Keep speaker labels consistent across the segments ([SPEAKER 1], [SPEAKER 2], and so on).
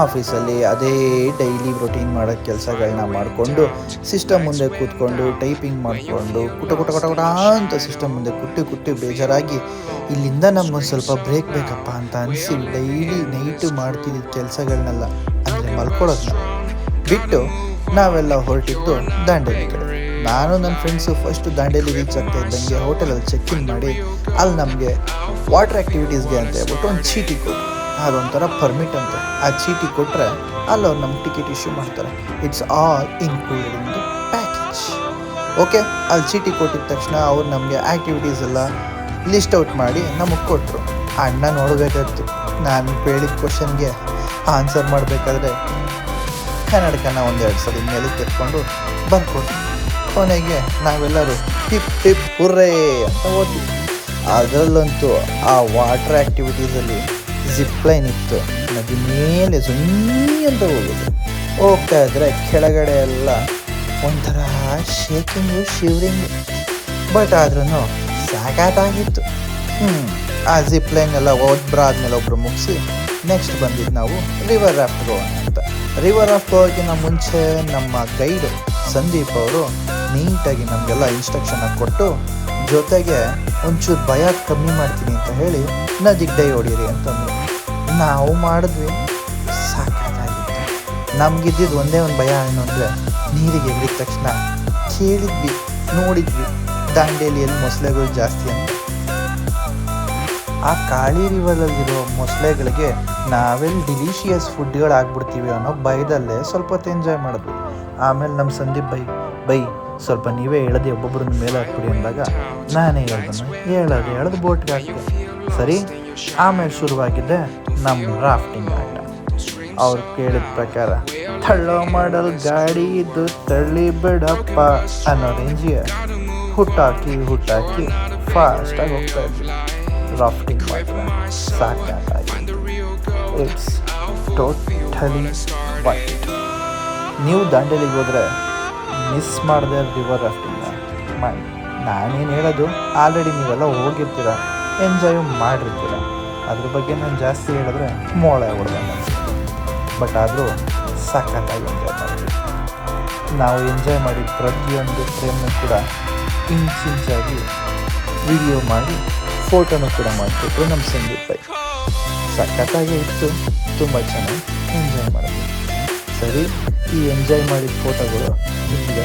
[SPEAKER 1] ಆಫೀಸಲ್ಲಿ ಅದೇ daily routine ಮಾಡೋ ಕೆಲಸಗಳನ್ನ ಮಾಡಿಕೊಂಡು ಸಿಸ್ಟಮ್ ಮುಂದೆ ಕೂತ್ಕೊಂಡು ಟೈಪಿಂಗ್ ಮಾಡಿಕೊಂಡು ಕುಟ ಕುಟ ಕುಟ ಕುಟ ಅಂತ ಸಿಸ್ಟಮ್ ಮುಂದೆ ಕುಟ್ಟಿ ಕುಟ್ಟಿ ಬೇಜಾರಾಗಿ, ಇಲ್ಲಿಂದ ನಮ್ಗೊಂದು ಸ್ವಲ್ಪ ಬ್ರೇಕ್ ಬೇಕಪ್ಪ ಅಂತ ಅನಿಸಿ ಡೈಲಿ ನೈಟು ಮಾಡ್ತಿದ್ದ ಕೆಲಸಗಳನ್ನೆಲ್ಲ ಅಂದರೆ ಮಲ್ಕೊಳ್ಳೋದನ್ನ ಬಿಟ್ಟು ನಾವೆಲ್ಲ ಹೊರಟಿದ್ದು ದಾಂಡೇಲಿ ಕಡೆ. ನಾನು ನನ್ನ ಫ್ರೆಂಡ್ಸು ಫಸ್ಟ್ ದಾಂಡೇಲಿ ರೀಚ್ ಆಗ್ತಾ ಇದ್ದಂಗೆ ಹೋಟೆಲಲ್ಲಿ ಚೆಕ್ ಇನ್ ಮಾಡಿ, ಅಲ್ಲಿ ನಮಗೆ ವಾಟರ್ ಆ್ಯಕ್ಟಿವಿಟೀಸ್ಗೆ ಅಂತ ಹೇಳ್ಬಿಟ್ಟು ಒಂದು ಚೀಟಿ ಕೊಟ್ಟರು ಅದೊಂಥರ ಪರ್ಮಿಟ್ ಅಂತ. ಆ ಚೀಟಿ ಕೊಟ್ಟರೆ ಅಲ್ಲಿ ಅವ್ರು ನಮ್ಗೆ ಟಿಕೆಟ್ ಇಶ್ಯೂ ಮಾಡ್ತಾರೆ. It's all included in the package okay ಅಲ್ಲಿ ಚೀಟಿ ಕೊಟ್ಟಿದ ತಕ್ಷಣ ಅವ್ರು ನಮಗೆ ಆ್ಯಕ್ಟಿವಿಟೀಸ್ ಎಲ್ಲ ಲಿಸ್ಟ್ ಔಟ್ ಮಾಡಿ ನಮಗೆ ಕೊಟ್ಟರು ಅಣ್ಣ ನೋಡಬೇಕಾಯ್ತು ನಾನು ಕೇಳಿದ ಕ್ವಶನ್ಗೆ ಆನ್ಸರ್ ಮಾಡಬೇಕಾದ್ರೆ ಕನ್ನಡಕನ ಒಂದೆರಡು ಸಲ ಮೇಲೆ ತೆಕ್ಕೊಂಡು ಬರ್ಕೊಟ್ಟು ಕೊನೆಗೆ ನಾವೆಲ್ಲರೂ ಟಿಪ್ ಟಿಪ್ ಹುರ್ರೇ ಅಂತ ಓದ್ತೀವಿ ಅದರಲ್ಲಂತೂ ಆ ವಾಟರ್ ಆ್ಯಕ್ಟಿವಿಟೀಸಲ್ಲಿ ಜಿಪ್ ಲೈನ್ ಇತ್ತು. ನದಿ ಮೇಲೆ ಸುಮ್ಮನೆ ಅಂತ ಹೋಗೋದು. ಹೋಗ್ತಾ ಇದ್ರೆ ಕೆಳಗಡೆ ಎಲ್ಲ ಒಂಥರ ಶೇಕಿಂಗು ಶಿವರಿಂಗು ಬಟ್ ಆದ್ರೂ ಸಾಕಾಗಿತ್ತು ಹ್ಞೂ ಆ ಜಿಪ್ ಲೈನ್ ಎಲ್ಲ ಒಬ್ಬರು ಆದಮೇಲೆ ಒಬ್ಬರು ಮುಗಿಸಿ ನೆಕ್ಸ್ಟ್ ಬಂದಿದ್ದು ನಾವು ರಿವರ್ ರಾಫ್ಟ್ ಹೋಗೋಣ ಅಂತ. ರಿವರ್ ರಾಫ್ಟ್ ಹೋಗೋಕ್ಕಿಂತ ಮುಂಚೆ ನಮ್ಮ ಗೈಡ್ ಸಂದೀಪ್ ಅವರು ನೀಟಾಗಿ ನಮಗೆಲ್ಲ ಇನ್ಸ್ಟ್ರಕ್ಷನ್ ಕೊಟ್ಟು ಜೊತೆಗೆ ಒಂಚೂರು ಭಯ ಕಮ್ಮಿ ಮಾಡ್ತೀನಿ ಅಂತ ಹೇಳಿ ನದಿಗೆ ಡೈ ಹೊಡೀರಿ ಅಂತಂದ್ರು ನಾವು ಮಾಡಿದ್ವಿ. ಸಾಕಾಗಿತ್ತು ನಮ್ಗಿದ್ದಿದ್ದು ಒಂದೇ ಒಂದು ಭಯ ಏನು ಅಂದರೆ, ನೀರಿಗೆ ಎಗರಿದ ತಕ್ಷಣ ಕೇಳಿದ್ವಿ, ನೋಡಿದ್ವಿ. ದಾಂಡೇಲಿಯಲ್ಲಿ ಮೊಸಳೆಗಳು ಜಾಸ್ತಿ ಅಂತ. ಆ ಕಾಳಿ ರಿವರಲ್ಲಿರೋ ಮೊಸಳೆಗಳಿಗೆ ನಾವೆಲ್ಲಿ ಡಿಲಿಷಿಯಸ್ ಫುಡ್ಗಳು ಆಗ್ಬಿಡ್ತೀವಿ ಅನ್ನೋ ಭಯದಲ್ಲೇ ಸ್ವಲ್ಪ ಹೊತ್ತು ಎಂಜಾಯ್ ಮಾಡಿದ್ವಿ. ಆಮೇಲೆ ನಮ್ಮ ಸಂದೀಪ್ ಬೈ ಬೈ, ಸ್ವಲ್ಪ ನೀವೇ ಎಳೆದು ಒಬ್ಬೊಬ್ಬರನ್ನ ಮೇಲೆ ಹಾಕ್ಬಿಡಿ ಅಂದಾಗ ನಾನೇ ಹೇಳ್ದನು ಹೇಳೋದು ಎಳೆದು ಬೋಟ್ಗೆ ಹಾಕಿದೆ. ಸರಿ? ಆಮೇಲೆ ಶುರುವಾಗಿದೆ ನಮ್ಮ ರಾಫ್ಟಿಂಗ್ ಆಟ. ಅವ್ರು ಕೇಳಿದ ಪ್ರಕಾರ, ತಳ್ಳೋ ಮಾಡಲ್ ಗಾಡಿ ಇದ್ದು ತಳ್ಳಿ ಬಿಡಪ್ಪ ಅನ್ನೋ ರೇಂಜಿಗೆ ಹುಟ್ಟಾಕಿ ಹುಟ್ಟಾಕಿ ಫಾಸ್ಟಾಗಿ ಹೋಗ್ತಾ ಇದ್ವಿ ರಾಫ್ಟಿಂಗ್ ಮಾತ್ರ ಸಾಕಾಗಿ ಇಟ್ಸ್ ಟೋಟಲಿ ವೈಟ್ ನೀವು ದಾಂಡೇಲಿಗೆ ಹೋದರೆ ಮಿಸ್ ಮಾಡಿದೆ ರಿವರ್ ರಾಫ್ಟಿಂಗ್ ಮಾಡಿ ನಾನೇನು ಹೇಳೋದು? ಆಲ್ರೆಡಿ ನೀವೆಲ್ಲ ಹೋಗಿರ್ತೀರ. ಎಂಜಾಯ್ ಮಾಡಿರ್ತೀರ. ಅದ್ರ ಬಗ್ಗೆ ನಾನು ಜಾಸ್ತಿ ಹೇಳಿದ್ರೆ ಮೋಳೆ ಅನ್ಸುತ್ತೆ ಬಟ್ ಆದರೂ ಸಖತ್ತಾಗಿ ಎಂಜಾಯ್ ಮಾಡಿದ್ವಿ ನಾವು ಎಂಜಾಯ್ ಮಾಡಿ ಪ್ರತಿಯೊಂದು ಫ್ರೇಮ್ನ ಕೂಡ ಇಂಚಿಂಚಾಗಿ ವಿಡಿಯೋ ಮಾಡಿ ಫೋಟೋನು ಕೂಡ ಮಾಡಿಕೊಟ್ರು ನಮ್ಮ ಸಂದೀಪ್ ಬೈ ಸಖತ್ತಾಗಿ ಇತ್ತು, ತುಂಬ ಚೆನ್ನಾಗಿ ಎಂಜಾಯ್ ಮಾಡಿದ್ವಿ. ಸರಿ, ಈ ಎಂಜಾಯ್ ಮಾಡಿದ ಫೋಟೋಗಳು ನಿಮಗೆ.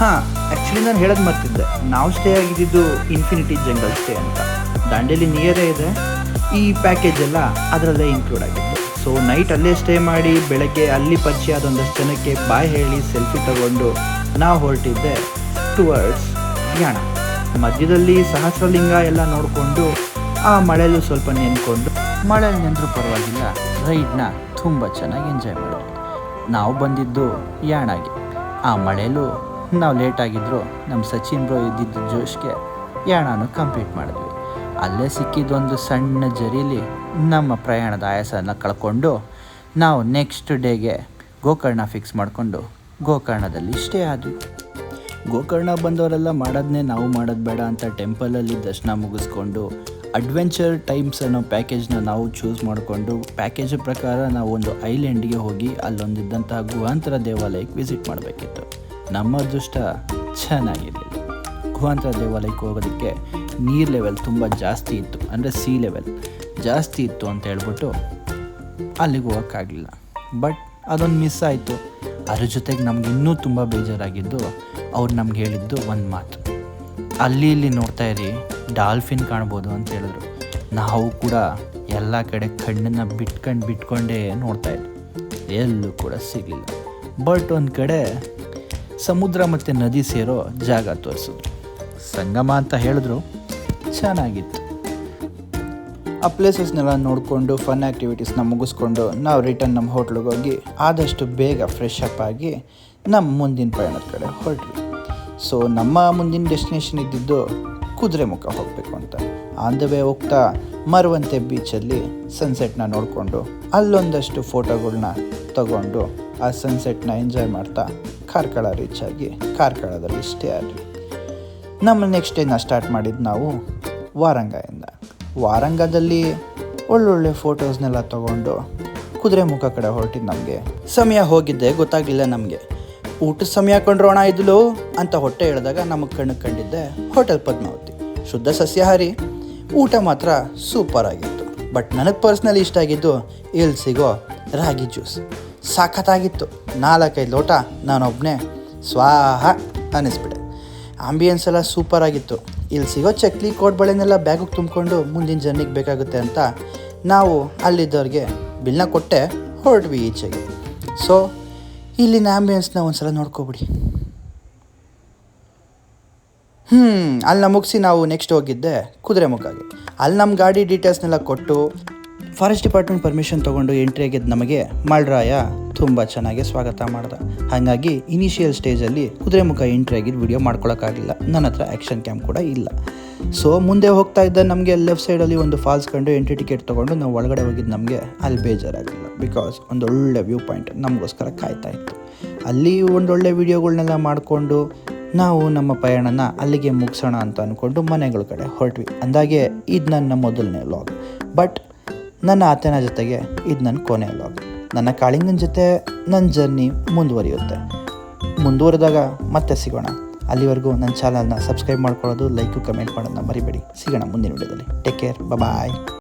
[SPEAKER 2] ಹಾಂ ಆ್ಯಕ್ಚುಲಿ ನಾನು ಹೇಳೋದು ಮರ್ತಿದ್ದೆ. ನಾವು ಸ್ಟೇ ಆಗಿದ್ದು ಇನ್ಫಿನಿಟಿ ಜಂಗಲ್ ಸ್ಟೇ ಅಂತ. ದಾಂಡೇಲಿ ನಿಯರೇ ಇದೆ. ಈ ಪ್ಯಾಕೇಜ್ ಎಲ್ಲ ಅದರಲ್ಲೇ ಇನ್ಕ್ಲೂಡ್ ಆಗಿತ್ತು ಸೊ ನೈಟ್ ಅಲ್ಲೇ ಸ್ಟೇ ಮಾಡಿ, ಬೆಳಗ್ಗೆ ಅಲ್ಲಿ ಪರಿಚಯ ಆದ ಒಂದಷ್ಟು ಜನಕ್ಕೆ ಬಾಯ್ ಹೇಳಿ ಸೆಲ್ಫಿ ತಗೊಂಡು ನಾವು ಹೊರಟಿದ್ದೆ ಟುವರ್ಡ್ಸ್ ಯಾಣ ಮಧ್ಯದಲ್ಲಿ ಸಹಸ್ರಲಿಂಗ ಎಲ್ಲ ನೋಡಿಕೊಂಡು ಆ ಮಳೆಯಲ್ಲೂ ಸ್ವಲ್ಪ ನೆನ್ಕೊಂಡು. ಮಳೆಯಲ್ಲಿ ನೆಂದರೂ ಪರವಾಗಿಲ್ಲ, ರೈಡ್ನ ತುಂಬ ಚೆನ್ನಾಗಿ ಎಂಜಾಯ್ ಮಾಡೋದು ನಾವು ಬಂದಿದ್ದು ಯಾಣಾಗೆ ಆ ಮಳೆಯಲ್ಲೂ ನಾವು ಲೇಟ್ ಆಗಿದ್ರು ನಮ್ಮ ಸಚಿನ್ ಬ್ರೋ ಇದ್ದಿದ್ದ ಜೋಶ್ಗೆ ಯಾಣಾನು ಕಂಪ್ಲೀಟ್ ಮಾಡಿದ್ವಿ. ಅಲ್ಲೇ ಸಿಕ್ಕಿದ್ದೊಂದು ಸಣ್ಣ ಜರೀಲಿ ನಮ್ಮ ಪ್ರಯಾಣದ ಆಯಾಸನ ಕಳ್ಕೊಂಡು ನಾವು ನೆಕ್ಸ್ಟ್ ಡೇಗೆ ಗೋಕರ್ಣ ಫಿಕ್ಸ್ ಮಾಡಿಕೊಂಡು ಗೋಕರ್ಣದಲ್ಲಿ ಸ್ಟೇ ಆದ್ವಿ. ಗೋಕರ್ಣ ಬಂದವರೆಲ್ಲ ಮಾಡೋದನ್ನೇ ನಾವು ಮಾಡೋದು ಬೇಡ ಅಂತ ಟೆಂಪಲಲ್ಲಿ ದರ್ಶನ ಮುಗಿಸ್ಕೊಂಡು ಅಡ್ವೆಂಚರ್ ಟೈಮ್ಸ್ ಅನ್ನೋ ಪ್ಯಾಕೇಜ್ನ ನಾವು ಚೂಸ್ ಮಾಡಿಕೊಂಡು ಪ್ಯಾಕೇಜ್ ಪ್ರಕಾರ ನಾವು ಒಂದು ಐಲ್ಯಾಂಡ್ಗೆ ಹೋಗಿ ಅಲ್ಲೊಂದಿದ್ದಂತಹ ಗುಹಾಂತರ ದೇವಾಲಯಕ್ಕೆ ವಿಸಿಟ್ ಮಾಡಬೇಕಿತ್ತು. ನಮ್ಮ ಅದೃಷ್ಟ ಚೆನ್ನಾಗಿರಲಿಲ್ಲ ಗುಹಾಂತರ ದೇವಾಲಯಕ್ಕೆ ಹೋಗೋದಕ್ಕೆ ನೀರು ಲೆವೆಲ್ ತುಂಬ ಜಾಸ್ತಿ ಇತ್ತು, ಅಂದರೆ ಸಿ ಲೆವೆಲ್ ಜಾಸ್ತಿ ಇತ್ತು ಅಂತ ಹೇಳ್ಬಿಟ್ಟು ಅಲ್ಲಿಗೆ ಹೋಗೋಕ್ಕಾಗಲಿಲ್ಲ. ಬಟ್ ಅದೊಂದು ಮಿಸ್ ಆಯಿತು. ಅದ್ರ ಜೊತೆಗೆ ನಮ್ಗೆ ಇನ್ನೂ ತುಂಬ ಬೇಜಾರಾಗಿದ್ದು, ಅವ್ರು ನಮ್ಗೆ ಹೇಳಿದ್ದು ಒಂದು ಮಾತು. ಅಲ್ಲಿ ಇಲ್ಲಿ ನೋಡ್ತಾ ಇರಿ, ಡಾಲ್ಫಿನ್ ಕಾಣ್ಬೋದು ಅಂತ ಹೇಳಿದ್ರು. ನಾವು ಕೂಡ ಎಲ್ಲ ಕಡೆ ಕಣ್ಣನ್ನು ಬಿಟ್ಕೊಂಡು ಬಿಟ್ಕೊಂಡೇ ನೋಡ್ತಾ ಇದ್ವಿ. ಎಲ್ಲೂ ಕೂಡ ಸಿಗಲಿಲ್ಲ. ಬಟ್ ಒಂದು ಕಡೆ ಸಮುದ್ರ ಮತ್ತು ನದಿ ಸೇರೋ ಜಾಗ ತೋರಿಸಿದ್ರು. ಸಂಗಮ ಅಂತ ಹೇಳಿದ್ರು, ಚೆನ್ನಾಗಿತ್ತು. ಆ ಪ್ಲೇಸಸ್ನೆಲ್ಲ ನೋಡಿಕೊಂಡು ಫನ್ ಆ್ಯಕ್ಟಿವಿಟೀಸ್ನ ಮುಗಿಸ್ಕೊಂಡು ನಾವು ರಿಟರ್ನ್ ನಮ್ಮ ಹೋಟ್ಲಿಗೆ ಹೋಗಿ ಆದಷ್ಟು ಬೇಗ ಫ್ರೆಶ್ ಅಪ್ ಆಗಿ ನಮ್ಮ ಮುಂದಿನ ಪಯಣದ ಕಡೆ ಹೊರಟ್ವಿ. ಸೊ ನಮ್ಮ ಮುಂದಿನ ಡೆಸ್ಟಿನೇಷನ್ ಇದ್ದಿದ್ದು
[SPEAKER 1] ಕುದುರೆ ಮುಖ ಹೋಗಬೇಕು ಅಂತ. ಆನ್ ದ ವೇ ಹೋಗ್ತಾ ಮರವಂತೆ ಬೀಚಲ್ಲಿ ಸನ್ಸೆಟ್ನ ನೋಡಿಕೊಂಡು ಅಲ್ಲೊಂದಷ್ಟು ಫೋಟೋಗಳನ್ನ ತಗೊಂಡು ಆ ಸನ್ಸೆಟ್ನ ಎಂಜಾಯ್ ಮಾಡ್ತಾ ಕಾರ್ಕಳ ರೀಚ್ ಆಗಿ ಕಾರ್ಕಳದಲ್ಲಿ ಸ್ಟೇ ಆದ್ವಿ. ನಮ್ಮ ನೆಕ್ಸ್ಟ್ ಡೇನ ಸ್ಟಾರ್ಟ್ ಮಾಡಿದ್ದು ನಾವು ವಾರಂಗದಿಂದ. ವಾರಂಗದಲ್ಲಿ ಒಳ್ಳೊಳ್ಳೆ ಫೋಟೋಸ್ನೆಲ್ಲ ತಗೊಂಡು ಕುದುರೆ ಮುಖ ಕಡೆ ಹೊರಟಿದ್ದು ನಮಗೆ. ಸಮಯ ಹೋಗಿದ್ದೆ ಗೊತ್ತಾಗಲಿಲ್ಲ ನಮಗೆ. ಊಟದ ಸಮಯ ಕೊಂಡ್ರೋಣ ಇದ್ಲು ಅಂತ ಹೊಟ್ಟೆ ಹೇಳಿದಾಗ ನಮಗೆ ಕಣ್ಣು ಕಂಡಿದ್ದೆ ಹೋಟೆಲ್ ಪದ್ಮಾವತಿ. ಶುದ್ಧ ಸಸ್ಯಾಹಾರಿ. ಊಟ ಮಾತ್ರ ಸೂಪರ್ ಆಗಿತ್ತು. ಬಟ್ ನನಗೆ ಪರ್ಸ್ನಲಿ ಇಷ್ಟ ಆಗಿದ್ದು ಎಲ್ಲಿ ಸಿಗೋ ರಾಗಿ ಜ್ಯೂಸ್ ಸಖತ್ತಾಗಿತ್ತು ನಾಲ್ಕೈದು ಲೋಟ ನಾನೊಬ್ಬನೇ ಸ್ವಾಹ ಅನ್ನಿಸ್ಬಿಟ್ಟೆ. ಆಂಬಿಯನ್ಸ್ ಎಲ್ಲ ಸೂಪರ್ ಆಗಿತ್ತು. ಇಲ್ಲಿ ಸಿಗೋ ಚಕ್ಲಿ ಕೋಡ್ಬಳೆನೆಲ್ಲ ಬ್ಯಾಗಿಗೆ ತುಂಬಿಕೊಂಡು ಮುಂದಿನ ಜರ್ನಿಗೆ ಬೇಕಾಗುತ್ತೆ ಅಂತ ನಾವು ಅಲ್ಲಿದ್ದವ್ರಿಗೆ ಬಿಲ್ನ ಕೊಟ್ಟೆ ಹೊರಟ್ವಿ ಈಚೆಗೆ. ಸೊ ಇಲ್ಲಿನ ಆಂಬಿಯನ್ಸ್ನ ಒಂದ್ಸಲ ನೋಡ್ಕೊಬಿಡಿ. ಹ್ಞೂ ಅಲ್ಲಿ ಮುಗಿಸಿ ನಾವು ನೆಕ್ಸ್ಟ್ ಹೋಗಿದ್ದೆ ಕುದುರೆ ಮುಖಾಗಿ ಅಲ್ಲಿ ನಮ್ಮ ಗಾಡಿ ಡೀಟೇಲ್ಸ್ನೆಲ್ಲ ಕೊಟ್ಟು ಫಾರೆಸ್ಟ್ ಡಿಪಾರ್ಟ್ಮೆಂಟ್ ಪರ್ಮಿಷನ್ ತೊಗೊಂಡು ಎಂಟ್ರಿ ಆಗಿದ್ದ ನಮಗೆ ಮಳ್ರಾಯ ತುಂಬ ಚೆನ್ನಾಗಿ ಸ್ವಾಗತ ಮಾಡ್ದ. ಹಾಗಾಗಿ ಇನಿಷಿಯಲ್ ಸ್ಟೇಜಲ್ಲಿ ಕುದುರೆ ಮುಖ ಎಂಟ್ರಿ ಆಗಿದ್ದು ವಿಡಿಯೋ ಮಾಡ್ಕೊಳಕ್ಕಾಗಲಿಲ್ಲ ನನ್ನ ಹತ್ರ ಆ್ಯಕ್ಷನ್ ಕ್ಯಾಮ್ ಕೂಡ ಇಲ್ಲ. ಸೊ ಮುಂದೆ ಹೋಗ್ತಾ ಇದ್ದ ನಮಗೆ ಲೆಫ್ಟ್ ಸೈಡಲ್ಲಿ ಒಂದು ಫಾಲ್ಸ್ ಕಂಡು ಎಂಟ್ರಿ ಟಿಕೆಟ್ ತೊಗೊಂಡು ನಾವು ಒಳಗಡೆ ಹೋಗಿದ್ದು ನಮಗೆ ಅಲ್ಲಿ ಬೇಜಾರಾಗಿಲ್ಲ ಬಿಕಾಸ್ ಒಂದು ಒಳ್ಳೆ ವ್ಯೂ ಪಾಯಿಂಟ್ ನಮಗೋಸ್ಕರ ಕಾಯ್ತಾ ಇತ್ತು. ಅಲ್ಲಿ ಒಂದೊಳ್ಳೆ ವಿಡಿಯೋಗಳನ್ನೆಲ್ಲ ಮಾಡಿಕೊಂಡು ನಾವು ನಮ್ಮ ಪಯಣನ ಅಲ್ಲಿಗೆ ಮುಗಿಸೋಣ ಅಂತ ಅಂದ್ಕೊಂಡು ಮನೆಗಳ ಕಡೆ ಹೊರಟ್ವಿ. ಅಂದಾಗೆ ಇದು ನನ್ನ ಮೊದಲನೇ ಲಾಗ್ ಬಟ್ ನನ್ನ ಅತ್ತೆನ ಜೊತೆಗೆ ಇದು ನನ್ನ ಕೊನೆ ಲಾಗ್ ನನ್ನ ಕಾಳಿಂಗನ ಜೊತೆ ನನ್ನ ಜರ್ನಿ ಮುಂದುವರಿಯುತ್ತೆ. ಮುಂದುವರೆದಾಗ ಮತ್ತೆ ಸಿಗೋಣ. ಅಲ್ಲಿವರೆಗೂ ನನ್ನ ಚಾನಲ್ನ ಸಬ್ಸ್ಕ್ರೈಬ್ ಮಾಡ್ಕೊಳ್ಳೋದು ಲೈಕು ಕಮೆಂಟ್ ಮಾಡೋದನ್ನ ಮರಿಬೇಡಿ. ಸಿಗೋಣ ಮುಂದಿನ ವಿಡಿಯೋದಲ್ಲಿ ಟೇಕ್ ಕೇರ್ ಬಾಯ್